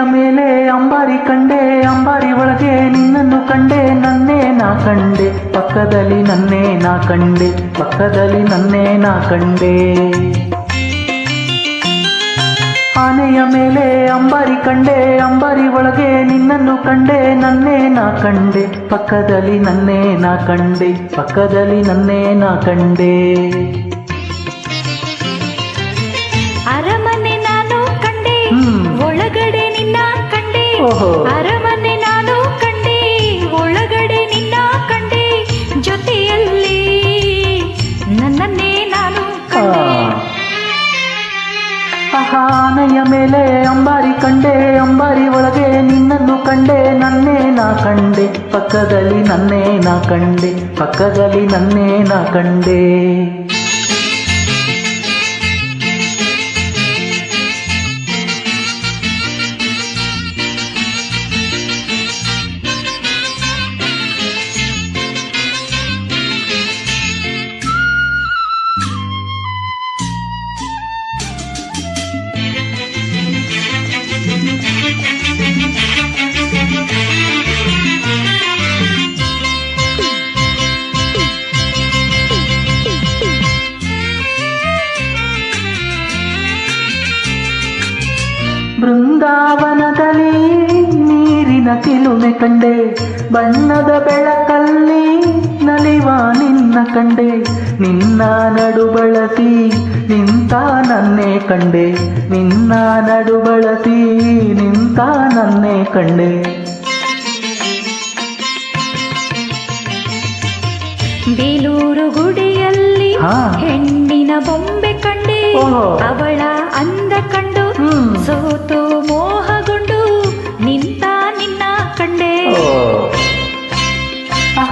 ಮೇಲೆ ಅಂಬಾರಿ ಕಂಡೆ, ಅಂಬಾರಿ ಒಳಗೆ ನಿನ್ನನ್ನು ಕಂಡೆ, ನನ್ನೇ ನಾ ಕಂಡೆ, ಪಕ್ಕದಲ್ಲಿ ನನ್ನೇ ನಾ ಕಂಡೆ, ಪಕ್ಕದಲ್ಲಿ ನನ್ನೇ ನಾ ಕಂಡೆ. ಆನೆಯ ಮೇಲೆ ಅಂಬಾರಿ ಕಂಡೆ, ಅಂಬಾರಿ ಒಳಗೆ ನಿನ್ನನ್ನು ಕಂಡೆ, ನನ್ನೇ ನಾ ಕಂಡೆ, ಪಕ್ಕದಲ್ಲಿ ನನ್ನೇ ನಾ ಕಂಡೆ, ಪಕ್ಕದಲ್ಲಿ ನನ್ನೇ ನಾ ಕಂಡೆ. ಆನೆಯ ಮೇಲೆ ಅಂಬಾರಿ ಕಂಡೆ, ಅಂಬಾರಿ ಒಳಗೆ ನಿನ್ನನ್ನು ಕಂಡೆ, ನನ್ನೇ ನಾ ಕಂಡೆ, ಪಕ್ಕದಲ್ಲಿ ನನ್ನೇ ನಾ ಕಂಡೆ, ಪಕ್ಕದಲ್ಲಿ ನನ್ನೇ ನಾ ಕಂಡೆ. Música ಬೃಂದಾವನದಲ್ಲಿ ನೀರಿನ ಚಿಲುಮೆ ಕಂಡೆ. ಬಣ್ಣದ ಬೆಳಕಲ್ಲಿ ನಲಿವ ನಿನ್ನ ಕಂಡೆ. ನಿನ್ನ ನಡು ಬಳಸಿ ನಿಂತ ನನ್ನೇ ಕಂಡೆ. ನಿನ್ನ ನಡು ಬಳಸಿ ನಿಂತ ನನ್ನೇ ಕಂಡೆ. ಬೇಲೂರು ಗುಡಿಯಲ್ಲಿ. ಹೆಣ್ಣಿನ ಬೊಂಬೆ ಕಂಡೆ. ಅವಳ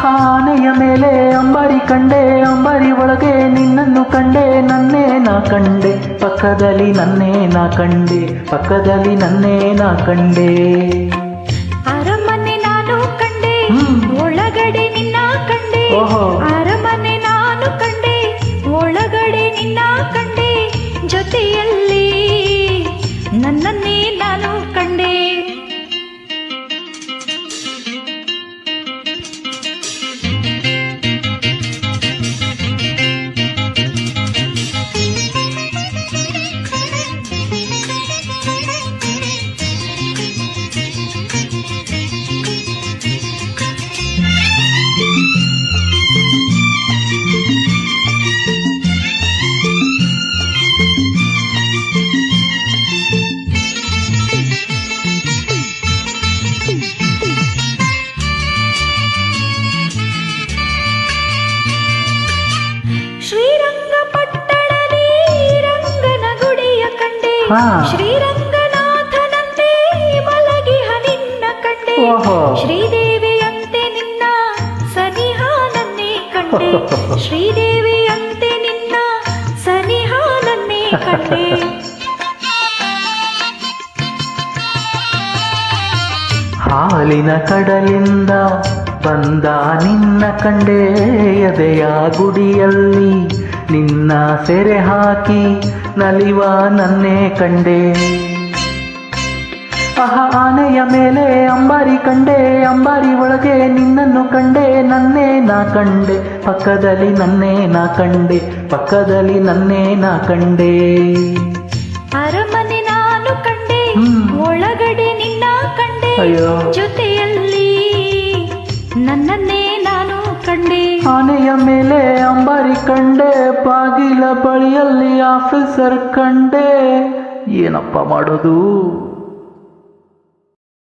ಆನೆಯ ಮೇಲೆ ಅಂಬಾರಿ ಕಂಡೆ, ಅಂಬಾರಿ ಒಳಗೆ ನಿನ್ನನ್ನು ಕಂಡೆ, ನನ್ನೇ ನಾ ಕಂಡೆ, ಪಕ್ಕದಲ್ಲಿ ನನ್ನೇ ನಾ ಕಂಡೆ, ಪಕ್ಕದಲ್ಲಿ ನನ್ನೇ ನಾ ಕಂಡೆ. ಶ್ರೀರಂಗನಾಥನಂತೆ ಮಲಗಿಹ ನಿನ್ನ ಕಂಡೆ. ಓಹೋ. ನಿನ್ನ ಸನಿಹಾಲನ್ನೇ ಕಂಡೆ ಹಾಲಿನ ಕಡಲಿಂದ ಬಂದ ನಿನ್ನ ಕಂಡೆ, ಎದೆಯ ಗುಡಿಯಲ್ಲಿ ನಿನ್ನ ಸೆರೆ ಹಾಕಿ ನಲಿವ ನನ್ನೇ ಕಂಡೆ. ಆಹ ಆನೆಯ ಮೇಲೆ ಅಂಬಾರಿ ಕಂಡೆ ಅಂಬಾರಿ ಒಳಗೆ ನಿನ್ನನ್ನು ಕಂಡೆ ನನ್ನೇ ನಾ ಕಂಡೆ ಪಕ್ಕದಲ್ಲಿ ನನ್ನೇ ನಾ ಕಂಡೆ ಪಕ್ಕದಲ್ಲಿ ನನ್ನೇ ನಾ ಕಂಡೆ. ಅರಮನೆ ನಾನು ಕಂಡೆ ಒಳಗಡೆ ನಿನ್ನ ಕಂಡೆ ಅಯ್ಯೋ. ಜೊತೆಯಲ್ಲಿ ನನ್ನನ್ನೇ ನಾನು ಕಂಡೆ. ಆನೆಯ ಮೇಲೆ ಅಂಬಾರಿ ಕಂಡೆ ಬಾಗಿಲ ಬಳಿಯಲ್ಲಿ ಆಫೀಸರ್ ಕಂಡೆ. ಏನಪ್ಪ ಮಾಡೋದು?